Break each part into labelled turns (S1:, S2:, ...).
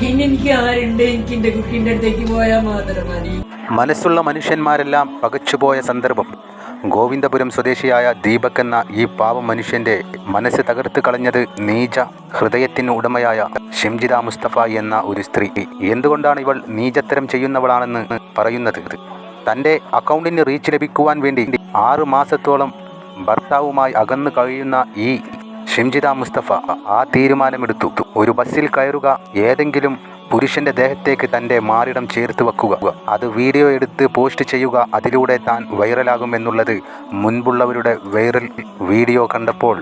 S1: പിന്നെ എനിക്ക് ആരുണ്ട് എനിക്ക് അടുത്തേക്ക് പോയാൽ മാത്രം മതി.
S2: മനസ്സുള്ള മനുഷ്യന്മാരെല്ലാം പകച്ചുപോയ സന്ദർഭം. ഗോവിന്ദപുരം സ്വദേശിയായ ദീപക് എന്ന ഈ പാവ മനുഷ്യന്റെ മനസ്സ് തകർത്ത് കളഞ്ഞത് നീച ഹൃദയത്തിന് ഉടമയായ ഷിംജിത മുസ്തഫ എന്ന ഒരു സ്ത്രീ. എന്തുകൊണ്ടാണ് ഇവൾ നീചത്തരം ചെയ്യുന്നവളാണെന്ന് പറയുന്നത്? തന്റെ അക്കൗണ്ടിന് റീച്ച് ലഭിക്കുവാൻ വേണ്ടി ആറ് മാസത്തോളം ഭർത്താവുമായി അകന്നു കഴിയുന്ന ഈ ഷിംജിത മുസ്തഫ ആ തീരുമാനമെടുത്തു. ഒരു ബസ്സിൽ കയറുക ഏതെങ്കിലും പുരുഷന്റെ ദേഹത്തേക്ക് തന്റെ മാറിടം ചേർത്ത് വെക്കുക. അത് വീഡിയോ എടുത്ത് പോസ്റ്റ് ചെയ്യുക അതിലൂടെ താൻ വൈറലാകുമെന്നുള്ളത് മുൻപുള്ളവരുടെ വൈറൽ വീഡിയോ കണ്ടപ്പോൾ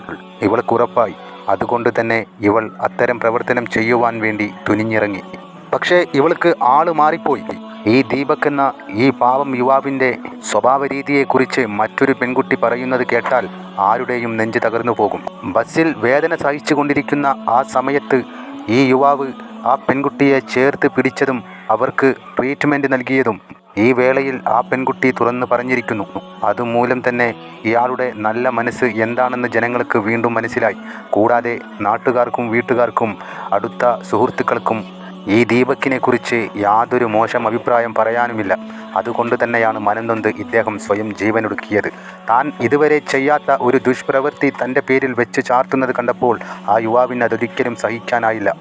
S2: ഇവൾക്കുറപ്പായി അതുകൊണ്ട് തന്നെ ഇവൾ അത്തരം പ്രവർത്തനം ചെയ്യുവാൻ വേണ്ടി തുനിഞ്ഞിറങ്ങി. പക്ഷേ ഇവൾക്ക് ആൾ മാറിപ്പോയി. ഈ ദീപക് എന്ന ഈ പാവം യുവാവിന്റെ സ്വഭാവ രീതിയെക്കുറിച്ച് മറ്റൊരു പെൺകുട്ടി പറയുന്നത് കേട്ടാൽ ആരുടെയും നെഞ്ച് തകർന്നു പോകും. ബസ്സിൽ വേദന സഹിച്ചുകൊണ്ടിരിക്കുന്ന ആ സമയത്ത് ഈ യുവാവ് ആ പെൺകുട്ടിയെ ചേർത്ത് പിടിച്ചതും അവർക്ക് ട്രീറ്റ്മെന്റ് നൽകിയതും ഈ വേളയിൽ ആ പെൺകുട്ടി തുറന്നു പറഞ്ഞിരിക്കുന്നു. അതുമൂലം തന്നെ ഇയാളുടെ നല്ല മനസ്സ് എന്താണെന്ന് ജനങ്ങൾക്ക് വീണ്ടും മനസ്സിലായി. കൂടാതെ നാട്ടുകാർക്കും വീട്ടുകാർക്കും അടുത്ത സുഹൃത്തുക്കൾക്കും ഈ ദീപക്കിനെ കുറിച്ച് യാതൊരു മോശം അഭിപ്രായം പറയാനുമില്ല. അതുകൊണ്ട് തന്നെയാണ് മനംനൊന്ത് ഇദ്ദേഹം സ്വയം ജീവനൊടുക്കിയത്. താൻ ഇതുവരെ ചെയ്യാത്ത ഒരു ദുഷ്പ്രവൃത്തി തന്റെ പേരിൽ വെച്ച് ചാർത്തുന്നത് കണ്ടപ്പോൾ ആ യുവാവിന് അതൊരിക്കലും സഹിക്കാനായില്ല.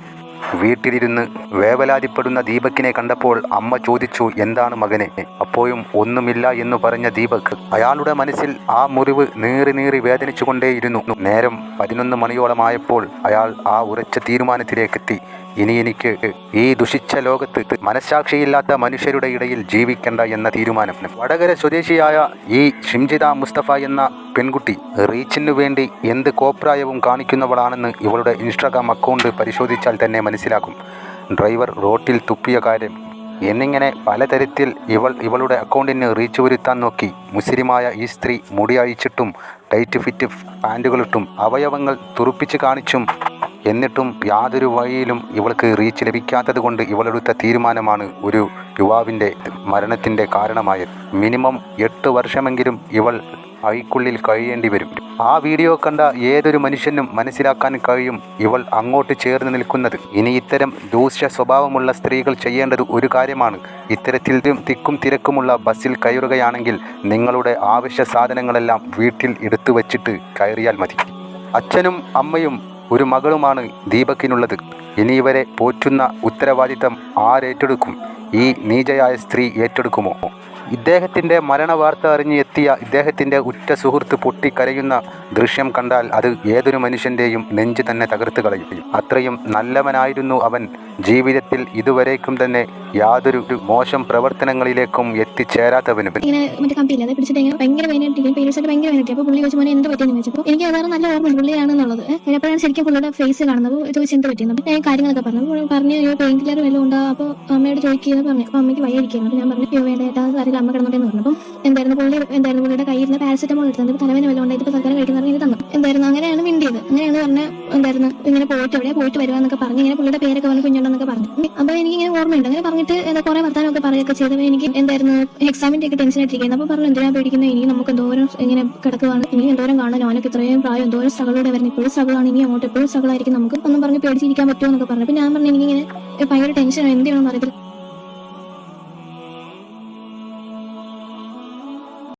S2: വീട്ടിലിരുന്ന് വേവലാതിപ്പെടുന്ന ദീപക്കിനെ കണ്ടപ്പോൾ അമ്മ ചോദിച്ചു എന്താണ് മകനെ? അപ്പോഴും ഒന്നുമില്ല എന്ന് പറഞ്ഞ ദീപക് അയാളുടെ മനസ്സിൽ ആ മുറിവ് നീറി നീറി വേദനിച്ചുകൊണ്ടേയിരുന്നു. നേരം പതിനൊന്ന് മണിയോളമായപ്പോൾ അയാൾ ആ ഉറച്ച തീരുമാനത്തിലേക്കെത്തി. ഇനി എനിക്ക് ഈ ദുഷിച്ച ലോകത്ത് മനസാക്ഷിയില്ലാത്ത മനുഷ്യരുടെ ഇടയിൽ ജീവിക്കേണ്ട എന്ന തീരുമാനം. വടകര സ്വദേശിയായ ഈ ഷിംജിത മുസ്തഫ എന്ന പെൺകുട്ടി റീച്ചിനു വേണ്ടി എന്ത് കോപ്രായവും കാണിക്കുന്നവളാണെന്ന് ഇവളുടെ ഇൻസ്റ്റാഗ്രാം അക്കൗണ്ട് പരിശോധിച്ചാൽ തന്നെ മനസ്സിലാക്കും ഡ്രൈവർ റോട്ടിൽ തുപ്പിയ കാര്യം. എന്നിങ്ങനെ പലതരത്തിൽ ഇവൾ ഇവളുടെ അക്കൗണ്ടിന് റീച്ച് വരുത്താൻ നോക്കി. മുസ്ലിമായ ഈ സ്ത്രീ മുടി അഴിച്ചിട്ടും ടൈറ്റ് ഫിറ്റ് പാന്റുകളിട്ടും അവയവങ്ങൾ തുറുപ്പിച്ച് കാണിച്ചും എന്നിട്ടും യാതൊരു വഴിയിലും ഇവൾക്ക് റീച്ച് ലഭിക്കാത്തത് കൊണ്ട് ഇവളെടുത്ത തീരുമാനമാണ് ഒരു യുവാവിന്റെ മരണത്തിന്റെ കാരണമായത്. മിനിമം എട്ട് വർഷമെങ്കിലും ഇവൾ അഴിക്കുള്ളിൽ കഴിയേണ്ടി വരും. ആ വീഡിയോ കണ്ട ഏതൊരു മനുഷ്യനും മനസ്സിലാക്കാൻ കഴിയും ഇവൾ അങ്ങോട്ട് ചേർന്ന് നിൽക്കുന്നത്. ഇനി ഇത്തരം ദൂഷ്യ സ്വഭാവമുള്ള സ്ത്രീകൾ ചെയ്യേണ്ടത് ഒരു കാര്യമാണ്. ഇത്തരത്തിൽ തിക്കും തിരക്കുമുള്ള ബസ്സിൽ കയറുകയാണെങ്കിൽ നിങ്ങളുടെ ആവശ്യ സാധനങ്ങളെല്ലാം വീട്ടിൽ എടുത്തു വച്ചിട്ട് കയറിയാൽ മതി. അച്ഛനും അമ്മയും ഒരു മകളുമാണ് ദീപക്കിനുള്ളത്. ഇനി ഇവരെ പോറ്റുന്ന ഉത്തരവാദിത്തം ആരേറ്റെടുക്കും ഈ നീചയായ സ്ത്രീ ഏറ്റെടുക്കുമോ? ഇദ്ദേഹത്തിന്റെ മരണവാർത്ത അറിഞ്ഞ് എത്തിയ ഇദ്ദേഹത്തിന്റെ ഉറ്റ സുഹൃത്ത് പൊട്ടിക്കരയുന്ന ദൃശ്യം കണ്ടാൽ അത് ഏതൊരു മനുഷ്യന്റെയും നെഞ്ച് തന്നെ തകർത്ത് കളയും. അത്രയും നല്ലവനായിരുന്നു അവൻ. ജീവിതത്തിൽ ഇതുവരേക്കും തന്നെ യാതൊരു മോശം പ്രവർത്തനങ്ങളിലേക്കും എത്തിച്ചേരാത്തവനും.
S3: ഇങ്ങനെ മറ്റേ കമ്പിയില്ല അത് പിടിച്ചിട്ട് ഇങ്ങനെ ഭയങ്കര വേദനയായിട്ട് പേരൻസ് ഭയങ്കര വേദനയായിട്ട് അപ്പോൾ പുള്ളി ചോദിച്ചു മോനെ എന്ത് പറ്റിയെന്ന് ചോദിച്ചപ്പോൾ എനിക്ക് അതാണ് നല്ല ഓർമ്മ പുള്ളിയാണെന്നുള്ളത്. അപ്പോഴാണ് ശരിക്കും പുള്ളിയുടെ ഫേസ് കാണുന്നത്? ചോദിച്ചു എന്ത് പറ്റിയെന്ന്? അപ്പോൾ ഞാൻ കാര്യങ്ങളൊക്കെ പറഞ്ഞു. പറഞ്ഞു പെയിൻ കില്ലർ വല്ലതും ഉണ്ടോ? അപ്പോൾ അമ്മയോട് ചോദിക്കുക പറഞ്ഞു അപ്പോൾ അമ്മയ്ക്ക് വയ്യായിരിക്കുന്നു ഞാൻ പറഞ്ഞു വേണ്ട ഏട്ടാ അറിയില്ല അമ്മ കിടന്നോട്ടെന്ന് പറഞ്ഞു അപ്പം എന്തായിരുന്നു പുള്ളി എന്തായിരുന്നു പുള്ളിയുടെ കയ്യിരുന്ന പാരസെറ്റമോൾ എടുത്തത്? തലവേന വല്ലതും ഉണ്ടായിട്ട് ഇപ്പോൾ തൽക്കാലം കഴിക്കുന്ന പറഞ്ഞ് തന്നു. എന്തായിരുന്നു? അങ്ങനെയാണ് മിണ്ടിയത്. അങ്ങനെയാണ് പറഞ്ഞ എന്തായിരുന്നു? ഇങ്ങനെ പോയിട്ട് എവിടെ പോയിട്ട് വരുവാന്നൊക്കെ പറഞ്ഞു ഇങ്ങനെ പുള്ളിയുടെ പേരൊക്കെ വന്ന് കുഞ്ഞുണ്ടെന്നൊക്കെ പറഞ്ഞു. അപ്പോൾ എനിക്ക് ഇങ്ങനെ ഓർമ്മയുണ്ട്. അങ്ങനെ പറഞ്ഞിട്ട് എന്താ കുറേ വർത്താനമൊക്കെ പറയുകയൊക്കെ ചെയ്തപ്പോൾ എനിക്ക് എന്തായിരുന്നു? എക്സാമിന്റെ ഒക്കെ ടെൻഷൻ ആയിട്ടിരിക്കുന്നത് അപ്പോൾ പറഞ്ഞു എന്തിനാ പേടിക്കുന്നത്? ഇനി നമുക്ക് എന്തോരം ഇങ്ങനെ കിടക്കുവാണ്. ഇനി എന്തോരം കാണാൻ അവനൊക്കെ ഇത്രയും പ്രായം എന്തോരം സകളോടെ വരുന്നത്? ഇപ്പോഴും സ്ട്രഗിളാണ് ഇനി അങ്ങോട്ട് എപ്പോഴും സകളായിരിക്കും നമുക്ക് ഒന്നും പറഞ്ഞ് പേടിച്ചിരിക്കാൻ പറ്റുമോ? എന്നൊക്കെ പറഞ്ഞു. അപ്പോൾ ഞാൻ പറഞ്ഞു എനിക്കിങ്ങനെ ഭയങ്കര ടെൻഷൻ എന്ത് ചെയ്യണമെന്ന് അറിയത്തില്ല.